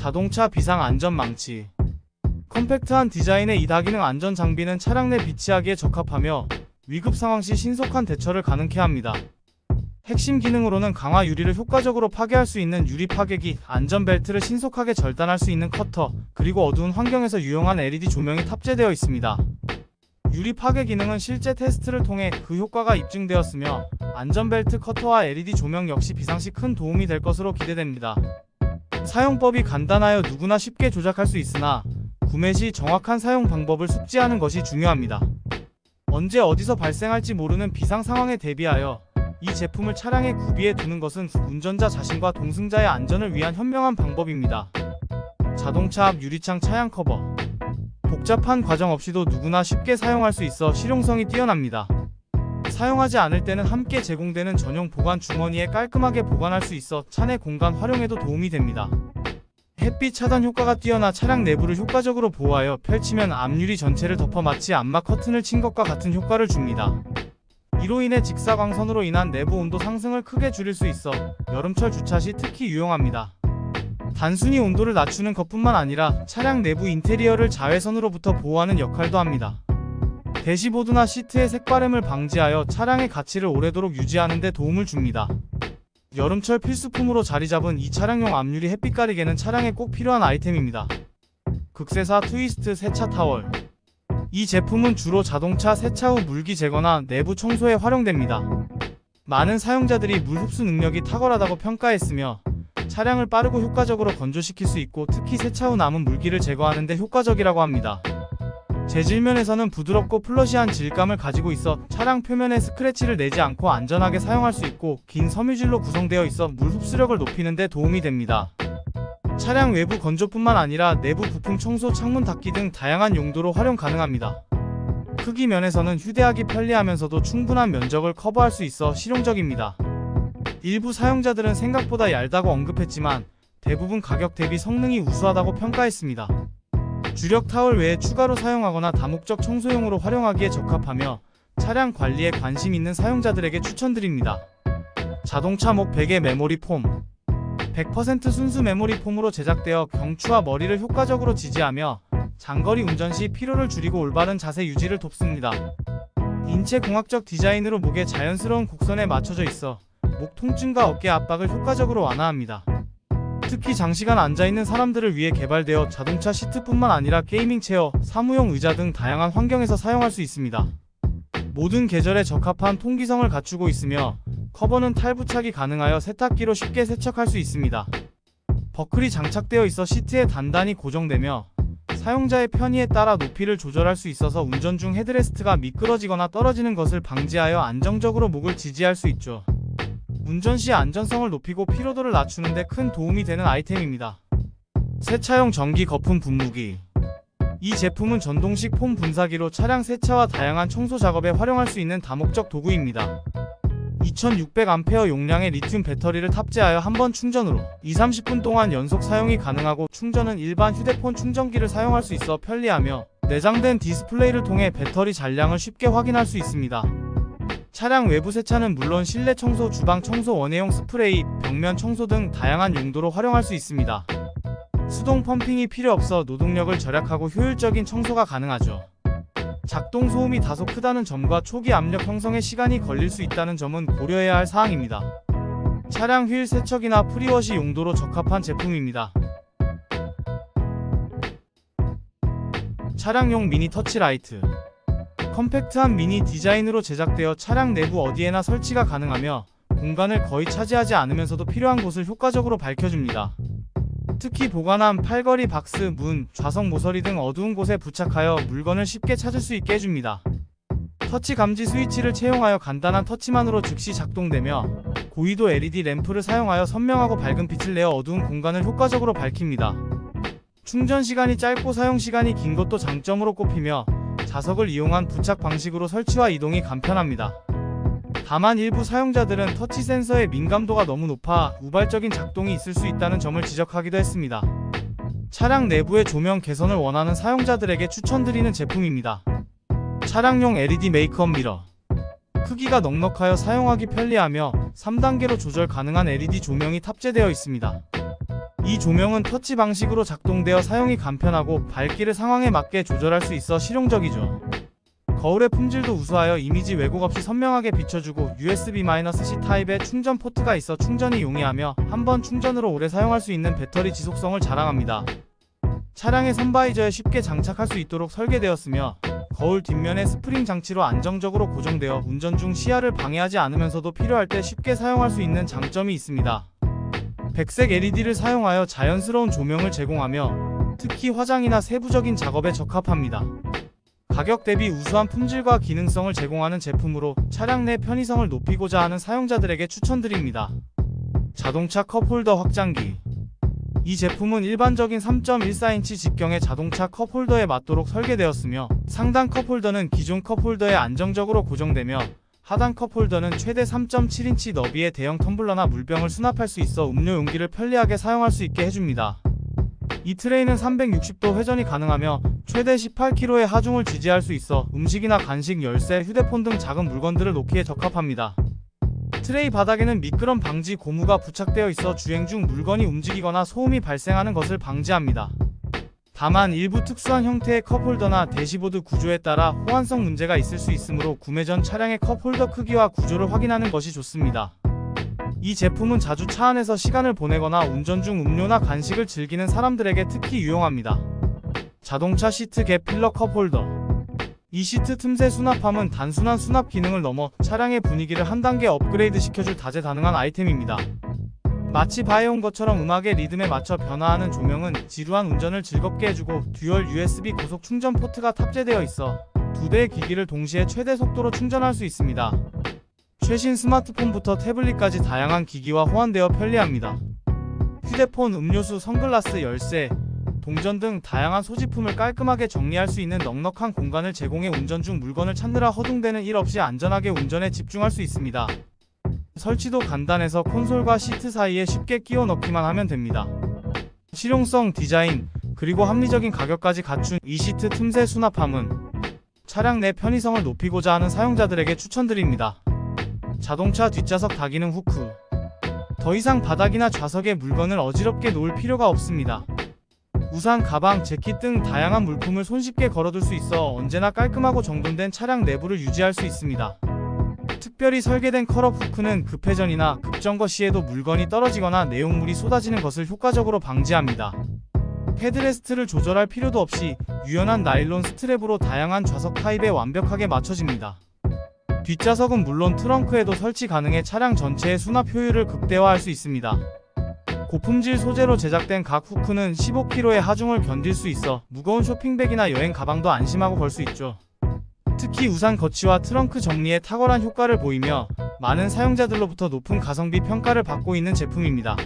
자동차 비상 안전 망치. 컴팩트한 디자인의 이 다기능 안전 장비는 차량 내 비치하기에 적합하며 위급 상황 시 신속한 대처를 가능케 합니다. 핵심 기능으로는 강화 유리를 효과적으로 파괴할 수 있는 유리 파괴기, 안전벨트를 신속하게 절단할 수 있는 커터, 그리고 어두운 환경에서 유용한 LED 조명이 탑재되어 있습니다. 유리 파괴 기능은 실제 테스트를 통해 그 효과가 입증되었으며 안전벨트 커터와 LED 조명 역시 비상시 큰 도움이 될 것으로 기대됩니다. 사용법이 간단하여 누구나 쉽게 조작할 수 있으나 구매 시 정확한 사용 방법을 숙지하는 것이 중요합니다. 언제 어디서 발생할지 모르는 비상 상황에 대비하여 이 제품을 차량에 구비해 두는 것은 운전자 자신과 동승자의 안전을 위한 현명한 방법입니다. 자동차 앞 유리창 차양 커버. 복잡한 과정 없이도 누구나 쉽게 사용할 수 있어 실용성이 뛰어납니다. 사용하지 않을 때는 함께 제공되는 전용 보관 주머니에 깔끔하게 보관할 수 있어 차내 공간 활용에도 도움이 됩니다. 햇빛 차단 효과가 뛰어나 차량 내부를 효과적으로 보호하여 펼치면 앞유리 전체를 덮어 마치 암막 커튼을 친 것과 같은 효과를 줍니다. 이로 인해 직사광선으로 인한 내부 온도 상승을 크게 줄일 수 있어 여름철 주차 시 특히 유용합니다. 단순히 온도를 낮추는 것뿐만 아니라 차량 내부 인테리어를 자외선으로부터 보호하는 역할도 합니다. 대시보드나 시트의 색바램을 방지하여 차량의 가치를 오래도록 유지하는 데 도움을 줍니다. 여름철 필수품으로 자리 잡은 이 차량용 앞유리 햇빛 가리개는 차량에 꼭 필요한 아이템입니다. 극세사 트위스트 세차 타월 이 제품은 주로 자동차 세차 후 물기 제거나 내부 청소에 활용됩니다. 많은 사용자들이 물 흡수 능력이 탁월하다고 평가했으며 차량을 빠르고 효과적으로 건조시킬 수 있고 특히 세차 후 남은 물기를 제거하는 데 효과적이라고 합니다. 재질면에서는 부드럽고 플러시한 질감을 가지고 있어 차량 표면에 스크래치를 내지 않고 안전하게 사용할 수 있고 긴 섬유질로 구성되어 있어 물 흡수력을 높이는 데 도움이 됩니다. 차량 외부 건조뿐만 아니라 내부 부품 청소, 창문 닫기 등 다양한 용도로 활용 가능합니다. 크기 면에서는 휴대하기 편리하면서도 충분한 면적을 커버할 수 있어 실용적입니다. 일부 사용자들은 생각보다 얇다고 언급했지만 대부분 가격 대비 성능이 우수하다고 평가했습니다. 주력 타월 외에 추가로 사용하거나 다목적 청소용으로 활용하기에 적합하며 차량 관리에 관심 있는 사용자들에게 추천드립니다. 자동차 목 베개 메모리 폼 100% 순수 메모리 폼으로 제작되어 경추와 머리를 효과적으로 지지하며 장거리 운전 시 피로를 줄이고 올바른 자세 유지를 돕습니다. 인체 공학적 디자인으로 목에 자연스러운 곡선에 맞춰져 있어 목 통증과 어깨 압박을 효과적으로 완화합니다. 특히 장시간 앉아있는 사람들을 위해 개발되어 자동차 시트뿐만 아니라 게이밍 체어, 사무용 의자 등 다양한 환경에서 사용할 수 있습니다. 모든 계절에 적합한 통기성을 갖추고 있으며 커버는 탈부착이 가능하여 세탁기로 쉽게 세척할 수 있습니다. 버클이 장착되어 있어 시트에 단단히 고정되며 사용자의 편의에 따라 높이를 조절할 수 있어서 운전 중 헤드레스트가 미끄러지거나 떨어지는 것을 방지하여 안정적으로 목을 지지할 수 있죠. 운전 시 안전성을 높이고 피로도를 낮추는 데 큰 도움이 되는 아이템입니다. 세차용 전기 거품 분무기 이 제품은 전동식 폼 분사기로 차량 세차와 다양한 청소 작업에 활용할 수 있는 다목적 도구입니다. 2600A 용량의 리튬 배터리를 탑재하여 한 번 충전으로 2-30분 동안 연속 사용이 가능하고 충전은 일반 휴대폰 충전기를 사용할 수 있어 편리하며 내장된 디스플레이를 통해 배터리 잔량을 쉽게 확인할 수 있습니다. 차량 외부 세차는 물론 실내 청소, 주방 청소, 원예용 스프레이, 벽면 청소 등 다양한 용도로 활용할 수 있습니다. 수동 펌핑이 필요 없어 노동력을 절약하고 효율적인 청소가 가능하죠. 작동 소음이 다소 크다는 점과 초기 압력 형성에 시간이 걸릴 수 있다는 점은 고려해야 할 사항입니다. 차량 휠 세척이나 프리워시 용도로 적합한 제품입니다. 차량용 미니 터치라이트 컴팩트한 미니 디자인으로 제작되어 차량 내부 어디에나 설치가 가능하며 공간을 거의 차지하지 않으면서도 필요한 곳을 효과적으로 밝혀줍니다. 특히 보관함, 팔걸이 박스, 문, 좌석 모서리 등 어두운 곳에 부착하여 물건을 쉽게 찾을 수 있게 해줍니다. 터치 감지 스위치를 채용하여 간단한 터치만으로 즉시 작동되며 고위도 LED 램프를 사용하여 선명하고 밝은 빛을 내어 어두운 공간을 효과적으로 밝힙니다. 충전 시간이 짧고 사용 시간이 긴 것도 장점으로 꼽히며 자석을 이용한 부착 방식으로 설치와 이동이 간편합니다. 다만 일부 사용자들은 터치 센서의 민감도가 너무 높아 우발적인 작동이 있을 수 있다는 점을 지적하기도 했습니다. 차량 내부의 조명 개선을 원하는 사용자들에게 추천드리는 제품입니다. 차량용 LED 메이크업 미러 크기가 넉넉하여 사용하기 편리하며 3단계로 조절 가능한 LED 조명이 탑재되어 있습니다. 이 조명은 터치 방식으로 작동되어 사용이 간편하고 밝기를 상황에 맞게 조절할 수 있어 실용적이죠. 거울의 품질도 우수하여 이미지 왜곡 없이 선명하게 비춰주고 USB-C 타입의 충전 포트가 있어 충전이 용이하며 한 번 충전으로 오래 사용할 수 있는 배터리 지속성을 자랑합니다. 차량의 선바이저에 쉽게 장착할 수 있도록 설계되었으며 거울 뒷면에 스프링 장치로 안정적으로 고정되어 운전 중 시야를 방해하지 않으면서도 필요할 때 쉽게 사용할 수 있는 장점이 있습니다. 백색 LED를 사용하여 자연스러운 조명을 제공하며 특히 화장이나 세부적인 작업에 적합합니다. 가격 대비 우수한 품질과 기능성을 제공하는 제품으로 차량 내 편의성을 높이고자 하는 사용자들에게 추천드립니다. 자동차 컵홀더 확장기 이 제품은 일반적인 3.14인치 직경의 자동차 컵홀더에 맞도록 설계되었으며 상단 컵홀더는 기존 컵홀더에 안정적으로 고정되며 하단 컵 홀더는 최대 3.7인치 너비의 대형 텀블러나 물병을 수납할 수 있어 음료 용기를 편리하게 사용할 수 있게 해줍니다. 이 트레이는 360도 회전이 가능하며 최대 18kg의 하중을 지지할 수 있어 음식이나 간식, 열쇠, 휴대폰 등 작은 물건들을 놓기에 적합합니다. 트레이 바닥에는 미끄럼 방지 고무가 부착되어 있어 주행 중 물건이 움직이거나 소음이 발생하는 것을 방지합니다. 다만 일부 특수한 형태의 컵홀더나 대시보드 구조에 따라 호환성 문제가 있을 수 있으므로 구매 전 차량의 컵홀더 크기와 구조를 확인하는 것이 좋습니다. 이 제품은 자주 차 안에서 시간을 보내거나 운전 중 음료나 간식을 즐기는 사람들에게 특히 유용합니다. 자동차 시트 갭 필러 컵홀더 이 시트 틈새 수납함은 단순한 수납 기능을 넘어 차량의 분위기를 한 단계 업그레이드 시켜줄 다재다능한 아이템입니다. 마치 바이온 것처럼 음악의 리듬에 맞춰 변화하는 조명은 지루한 운전을 즐겁게 해주고 듀얼 USB 고속 충전 포트가 탑재되어 있어 두 대의 기기를 동시에 최대 속도로 충전할 수 있습니다. 최신 스마트폰부터 태블릿까지 다양한 기기와 호환되어 편리합니다. 휴대폰, 음료수, 선글라스, 열쇠, 동전 등 다양한 소지품을 깔끔하게 정리할 수 있는 넉넉한 공간을 제공해 운전 중 물건을 찾느라 허둥대는 일 없이 안전하게 운전에 집중할 수 있습니다. 설치도 간단해서 콘솔과 시트 사이에 쉽게 끼워 넣기만 하면 됩니다. 실용성, 디자인, 그리고 합리적인 가격까지 갖춘 이 시트 틈새 수납함은 차량 내 편의성을 높이고자 하는 사용자들에게 추천드립니다. 자동차 뒷좌석 다기능 후크 더 이상 바닥이나 좌석에 물건을 어지럽게 놓을 필요가 없습니다. 우산, 가방, 재킷 등 다양한 물품을 손쉽게 걸어둘 수 있어 언제나 깔끔하고 정돈된 차량 내부를 유지할 수 있습니다. 특별히 설계된 컬업 후크는 급회전이나 급정거 시에도 물건이 떨어지거나 내용물이 쏟아지는 것을 효과적으로 방지합니다. 헤드레스트를 조절할 필요도 없이 유연한 나일론 스트랩으로 다양한 좌석 타입에 완벽하게 맞춰집니다. 뒷좌석은 물론 트렁크에도 설치 가능해 차량 전체의 수납 효율을 극대화할 수 있습니다. 고품질 소재로 제작된 각 후크는 15kg의 하중을 견딜 수 있어 무거운 쇼핑백이나 여행 가방도 안심하고 걸 수 있죠. 특히 우산 거치와 트렁크 정리에 탁월한 효과를 보이며 많은 사용자들로부터 높은 가성비 평가를 받고 있는 제품입니다.